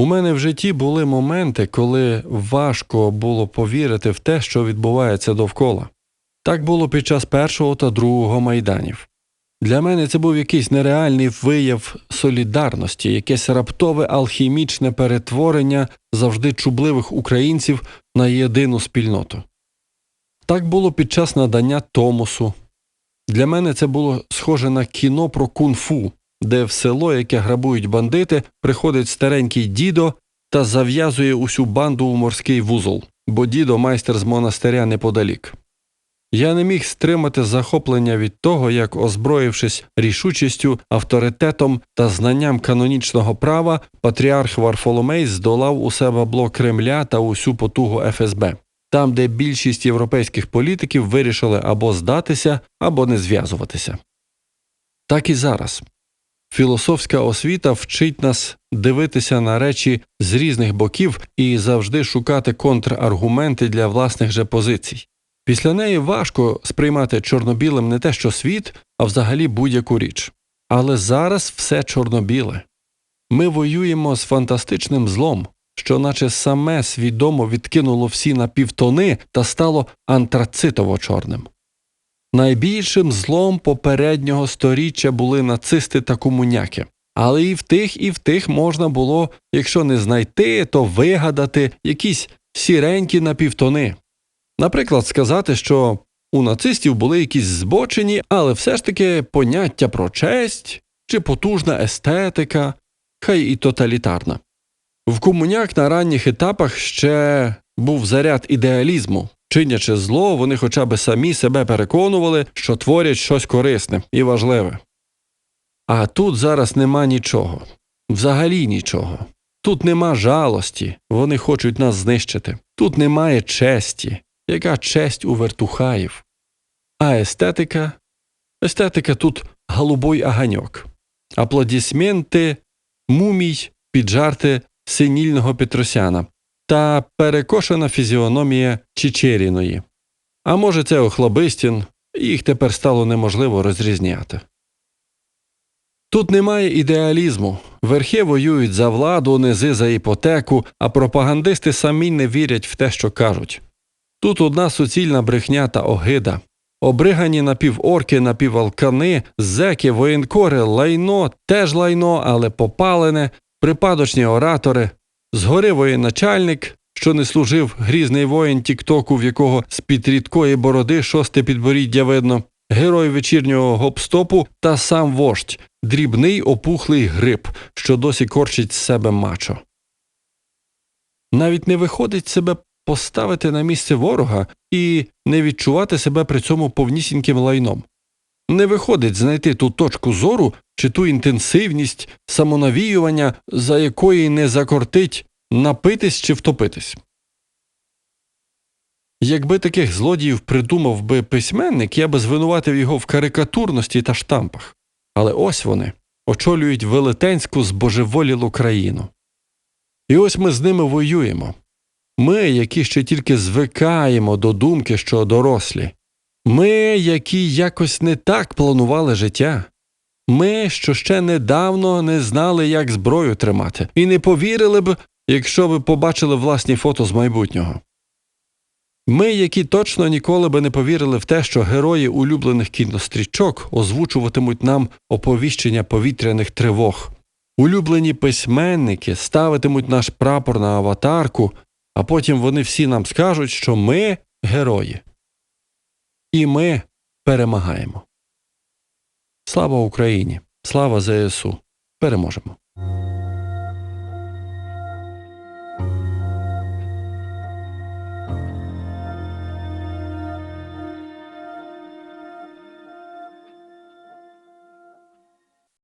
У мене в житті були моменти, коли важко було повірити в те, що відбувається довкола. Так було під час першого та другого майданів. Для мене це був якийсь нереальний вияв солідарності, якесь раптове алхімічне перетворення завжди чубливих українців на єдину спільноту. Так було під час надання Томосу. Для мене це було схоже на кіно про кунг-фу, де в село, яке грабують бандити, приходить старенький дідо та зав'язує усю банду у морський вузол, бо дідо майстер з монастиря неподалік. Я не міг стримати захоплення від того, як, озброївшись рішучістю, авторитетом та знанням канонічного права, патріарх Варфоломей здолав у себе блок Кремля та усю потугу ФСБ, там, де більшість європейських політиків вирішили або здатися, або не зв'язуватися. Так і зараз. Філософська освіта вчить нас дивитися на речі з різних боків і завжди шукати контраргументи для власних же позицій. Після неї важко сприймати чорнобілим не те, що світ, а взагалі будь-яку річ. Але зараз все чорнобіле. Ми воюємо з фантастичним злом, що наче саме свідомо відкинуло всі на півтони та стало антрацитово чорним. Найбільшим злом попереднього сторіччя були нацисти та комуняки. Але і в тих, і в тих можна було, якщо не знайти, то вигадати якісь сіренькі напівтони. Наприклад, сказати, що у нацистів були якісь збочені, але все ж таки поняття про честь чи потужна естетика, хай і тоталітарна. В комуняк на ранніх етапах ще був заряд ідеалізму. Чинячи зло, вони хоча б самі себе переконували, що творять щось корисне і важливе. А тут зараз нема нічого, взагалі нічого. Тут нема жалості, вони хочуть нас знищити. Тут немає честі, яка честь у вертухаїв. А естетика? Естетика тут голубой аганьок. Аплодисменти, мумій під жарти синільного Петросяна та перекошена фізіономія Чичеріної. А може, це охлобистін, їх тепер стало неможливо розрізняти. Тут немає ідеалізму. Верхи воюють за владу, низи за іпотеку, а пропагандисти самі не вірять в те, що кажуть. Тут одна суцільна брехня та огида. Обригані напіворки, напівалкани, зеки, воєнкори, лайно, теж лайно, але попалене, припадочні оратори, згори воєначальник, що не служив грізний воїн Тіктоку, в якого з-під рідкої бороди шосте підборіддя видно, герой вечірнього гоп-стопу та сам вождь, дрібний опухлий гриб, що досі корчить з себе мачо. Навіть не виходить себе поставити на місце ворога і не відчувати себе при цьому повнісіньким лайном. Не виходить знайти ту точку зору чи ту інтенсивність самонавіювання, за якої не закортить напитись чи втопитись. Якби таких злодіїв придумав би письменник, я би звинуватив його в карикатурності та штампах. Але ось вони очолюють велетенську збожеволілу країну. І ось ми з ними воюємо. Ми, які ще тільки звикаємо до думки, що дорослі, ми, які якось не так планували життя, ми, що ще недавно не знали, як зброю тримати, і не повірили б, якщо б побачили власні фото з майбутнього. Ми, які точно ніколи би не повірили в те, що герої улюблених кінострічок озвучуватимуть нам оповіщення повітряних тривог, улюблені письменники ставитимуть наш прапор на аватарку, а потім вони всі нам скажуть, що ми герої. І ми перемагаємо. Слава Україні! Слава ЗСУ! Переможемо!